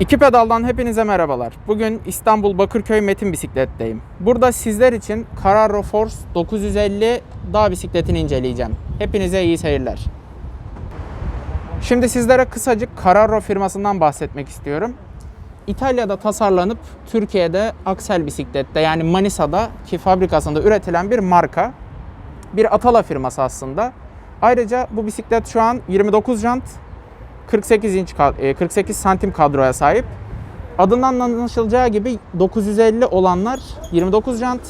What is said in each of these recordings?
İki pedaldan hepinize merhabalar. Bugün İstanbul Bakırköy Metin Bisiklet'teyim. Burada sizler için Carraro Force 950 dağ bisikletini inceleyeceğim. Hepinize iyi seyirler. Şimdi sizlere kısacık Carraro firmasından bahsetmek istiyorum. İtalya'da tasarlanıp Türkiye'de Aksel Bisiklet'te yani Manisa'da ki fabrikasında üretilen bir marka. Bir Atala firması aslında. Ayrıca bu bisiklet şu an 29 jant 48 inç kad- e, 48 santim kadroya sahip. Adından anlaşılacağı gibi 950 olanlar 29 jant,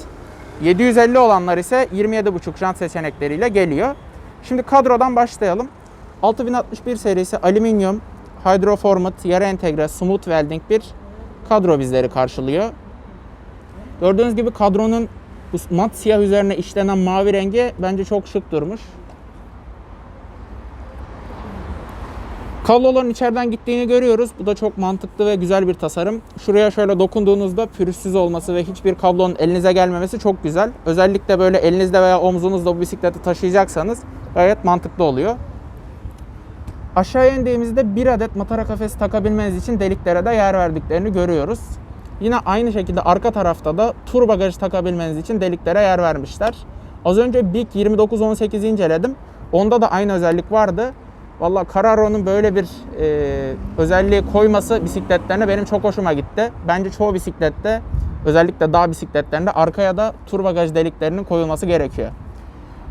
750 olanlar ise 27,5 jant seçenekleriyle geliyor. Şimdi kadrodan başlayalım. 6061 serisi alüminyum, hydroformat, yarı entegre, smooth welding bir kadro bizleri karşılıyor. Gördüğünüz gibi kadronun mat siyah üzerine işlenen mavi rengi bence çok şık durmuş. Kabloların içeriden gittiğini görüyoruz. Bu da çok mantıklı ve güzel bir tasarım. Şuraya şöyle dokunduğunuzda pürüzsüz olması ve hiçbir kablonun elinize gelmemesi çok güzel. Özellikle böyle elinizde veya omzunuzda bu bisikleti taşıyacaksanız gayet mantıklı oluyor. Aşağıya indiğimizde bir adet matara kafesi takabilmeniz için deliklere de yer verdiklerini görüyoruz. Yine aynı şekilde arka tarafta da tur bagajı takabilmeniz için deliklere yer vermişler. Az önce Big 2918'i inceledim. Onda da aynı özellik vardı. Valla Carraro'nun böyle bir e, özelliği koyması bisikletlerine benim çok hoşuma gitti. Bence çoğu bisiklette özellikle dağ bisikletlerinde arkaya da tur bagaj deliklerinin koyulması gerekiyor.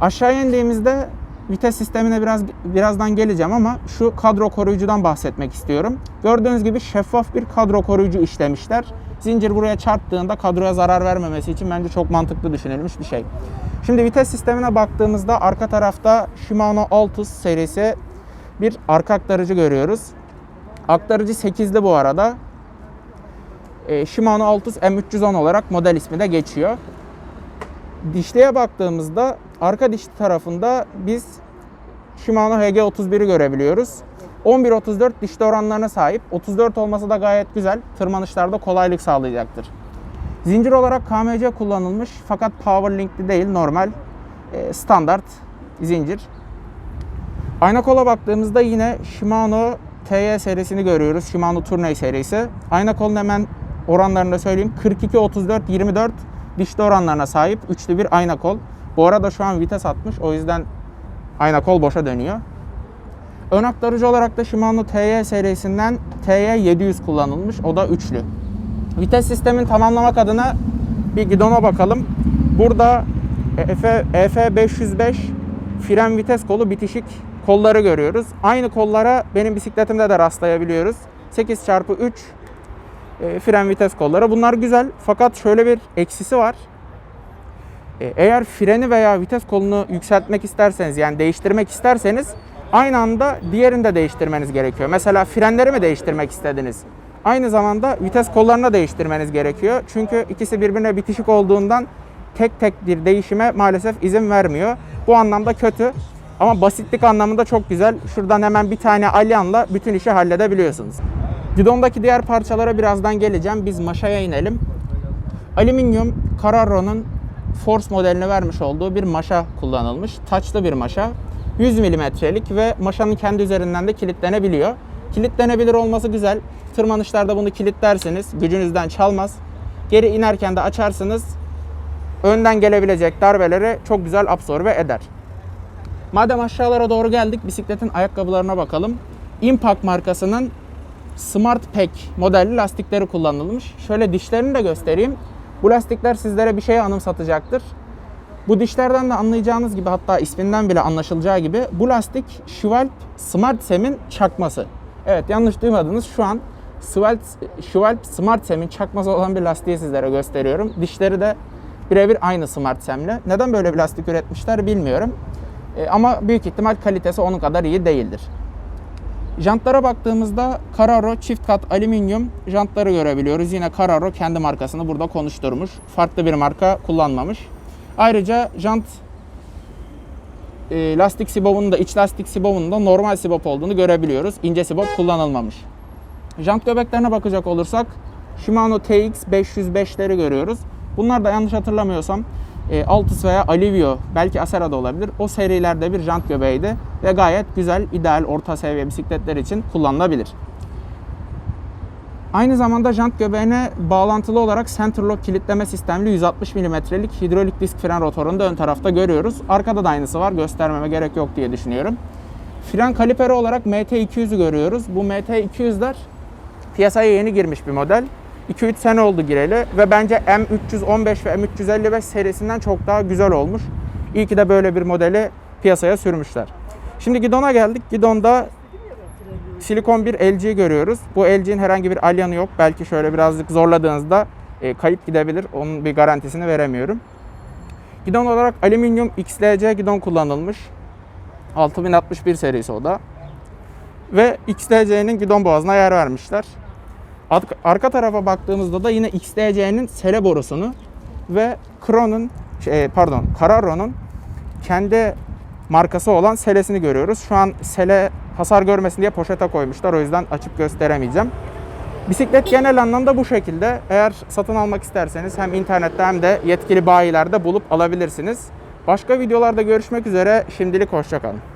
Aşağıya indiğimizde vites sistemine biraz birazdan geleceğim ama şu kadro koruyucudan bahsetmek istiyorum. Gördüğünüz gibi şeffaf bir kadro koruyucu işlemişler. Zincir buraya çarptığında kadroya zarar vermemesi için bence çok mantıklı düşünülmüş bir şey. Şimdi vites sistemine baktığımızda arka tarafta Shimano Altus serisi bir arka aktarıcı görüyoruz. Aktarıcı 8'li bu arada. E, Shimano Altus M310 olarak model ismi de geçiyor. Dişliğe baktığımızda arka dişli tarafında biz Shimano HG31'i görebiliyoruz. 11-34 dişli oranlarına sahip. 34 olması da gayet güzel. Tırmanışlarda kolaylık sağlayacaktır. Zincir olarak KMC kullanılmış fakat Power Link'li değil normal e, standart zincir. Ayna kola baktığımızda yine Shimano TY serisini görüyoruz. Shimano Tourney serisi. Ayna kolun hemen oranlarını da söyleyeyim. 42 34 24 dişli oranlarına sahip üçlü bir ayna kol. Bu arada şu an vites atmış. O yüzden ayna kol boşa dönüyor. Ön aktarıcı olarak da Shimano TY serisinden TY 700 kullanılmış. O da üçlü. Vites sistemin tamamlamak adına bir gidona bakalım. Burada EF, EF 505 fren vites kolu bitişik kolları görüyoruz. Aynı kollara benim bisikletimde de rastlayabiliyoruz. 8x3 e, fren vites kolları. Bunlar güzel fakat şöyle bir eksisi var. E, eğer freni veya vites kolunu yükseltmek isterseniz yani değiştirmek isterseniz aynı anda diğerini de değiştirmeniz gerekiyor. Mesela frenleri mi değiştirmek istediniz? Aynı zamanda vites kollarını değiştirmeniz gerekiyor. Çünkü ikisi birbirine bitişik olduğundan tek tek bir değişime maalesef izin vermiyor. Bu anlamda kötü. Ama basitlik anlamında çok güzel. Şuradan hemen bir tane alyanla bütün işi halledebiliyorsunuz. Gidondaki diğer parçalara birazdan geleceğim. Biz maşaya inelim. Alüminyum Carraro'nun Force modeline vermiş olduğu bir maşa kullanılmış. Taçlı bir maşa. 100 milimetrelik ve maşanın kendi üzerinden de kilitlenebiliyor. Kilitlenebilir olması güzel. Tırmanışlarda bunu kilitlerseniz gücünüzden çalmaz. Geri inerken de açarsınız. Önden gelebilecek darbeleri çok güzel absorbe eder. Madem aşağılara doğru geldik bisikletin ayakkabılarına bakalım. Impact markasının Smart Pack modelli lastikleri kullanılmış. Şöyle dişlerini de göstereyim. Bu lastikler sizlere bir şey anımsatacaktır. Bu dişlerden de anlayacağınız gibi hatta isminden bile anlaşılacağı gibi bu lastik Schwalbe Smart Sem'in çakması. Evet yanlış duymadınız şu an Schwalbe, Schwalbe Smart Sem'in çakması olan bir lastiği sizlere gösteriyorum. Dişleri de birebir aynı Smart Sem'le. Neden böyle bir lastik üretmişler bilmiyorum. E, ama büyük ihtimal kalitesi onun kadar iyi değildir. Jantlara baktığımızda Carraro çift kat alüminyum jantları görebiliyoruz. Yine Carraro kendi markasını burada konuşturmuş. Farklı bir marka kullanmamış. Ayrıca jant e, lastik sibobunun da iç lastik sibobunun da normal sibop olduğunu görebiliyoruz. İnce sibop kullanılmamış. Jant göbeklerine bakacak olursak Shimano TX 505'leri görüyoruz. Bunlar da yanlış hatırlamıyorsam e, Altus veya Alivio belki Acera da olabilir. O serilerde bir jant göbeğiydi ve gayet güzel, ideal orta seviye bisikletler için kullanılabilir. Aynı zamanda jant göbeğine bağlantılı olarak Centerlock kilitleme sistemli 160 mm'lik hidrolik disk fren rotorunu da ön tarafta görüyoruz. Arkada da aynısı var. Göstermeme gerek yok diye düşünüyorum. Fren kaliperi olarak MT200'ü görüyoruz. Bu MT200'ler piyasaya yeni girmiş bir model. 2-3 sene oldu gireli ve bence M315 ve M355 serisinden çok daha güzel olmuş. İyi ki de böyle bir modeli piyasaya sürmüşler. Şimdi gidona geldik. Gidonda silikon bir LG görüyoruz. Bu LG'nin herhangi bir alyanı yok. Belki şöyle birazcık zorladığınızda e, kayıp gidebilir. Onun bir garantisini veremiyorum. Gidon olarak alüminyum XLC gidon kullanılmış. 6061 serisi o da. Ve XLC'nin gidon boğazına yer vermişler. Ar- Arka tarafa baktığımızda da yine XLC'nin sele borusunu ve Kron'un şey, pardon Carraro'nun kendi markası olan selesini görüyoruz. Şu an sele hasar görmesin diye poşete koymuşlar. O yüzden açıp gösteremeyeceğim. Bisiklet genel anlamda bu şekilde. Eğer satın almak isterseniz hem internette hem de yetkili bayilerde bulup alabilirsiniz. Başka videolarda görüşmek üzere. Şimdilik hoşçakalın.